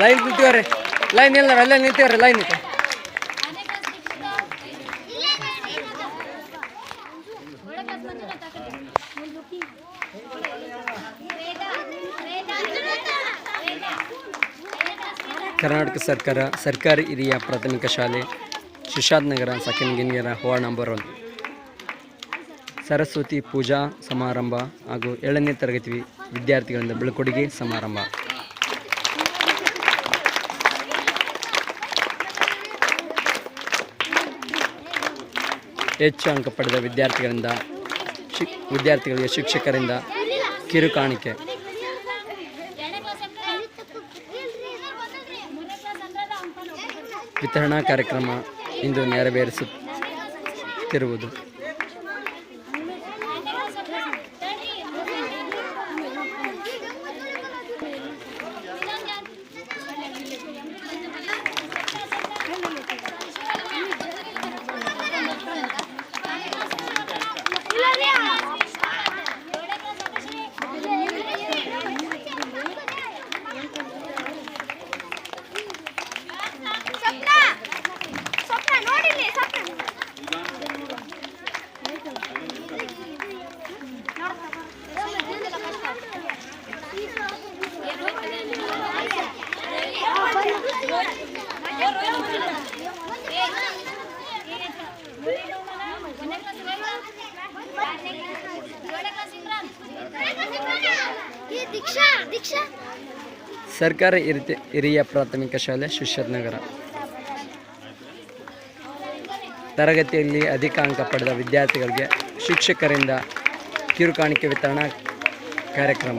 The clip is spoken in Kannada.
ಲೈನ್ ನಿಂತೀವ್ರಿ ಲೈನ್ ಇಲ್ಲ ಅಲ್ಲೇ ನಿಂತೀವ್ರಿ ಲೈನ್ ನಿಂತ ಕರ್ನಾಟಕ ಸರ್ಕಾರ, ಸರ್ಕಾರಿ ಹಿರಿಯ ಪ್ರಾಥಮಿಕ ಶಾಲೆ, ಶಿಶಾದ್ ನಗರ second ಗಿನ್ಗೆರ ward number one Saraswati Puja ಸಮಾರಂಭ ಹಾಗೂ ಏಳನೇ ತರಗತಿ ವಿದ್ಯಾರ್ಥಿಗಳಿಂದ ಬೀಳ್ಕೊಡುಗೆ ಸಮಾರಂಭ. ಹೆಚ್ಚು ಅಂಕ ಪಡೆದ ವಿದ್ಯಾರ್ಥಿಗಳಿಂದ ಶಿಕ್ ವಿದ್ಯಾರ್ಥಿಗಳಿಗೆ ಶಿಕ್ಷಕರಿಂದ ಕಿರುಕಾಣಿಕೆ ವಿತರಣಾ ಕಾರ್ಯಕ್ರಮ ಇಂದು ನೆರವೇರಿಸುತ್ತಿರುವುದು. ಸರ್ಕಾರಿ ಹಿರಿಯ ಪ್ರಾಥಮಿಕ ಶಾಲೆ ಶಿಷ್ಯತ್ ನಗರ ತರಗತಿಯಲ್ಲಿ ಅಧಿಕ ಅಂಕ ಪಡೆದ ವಿದ್ಯಾರ್ಥಿಗಳಿಗೆ ಶಿಕ್ಷಕರಿಂದ ಕಿರುಕಾಣಿಕೆ ವಿತರಣಾ ಕಾರ್ಯಕ್ರಮ.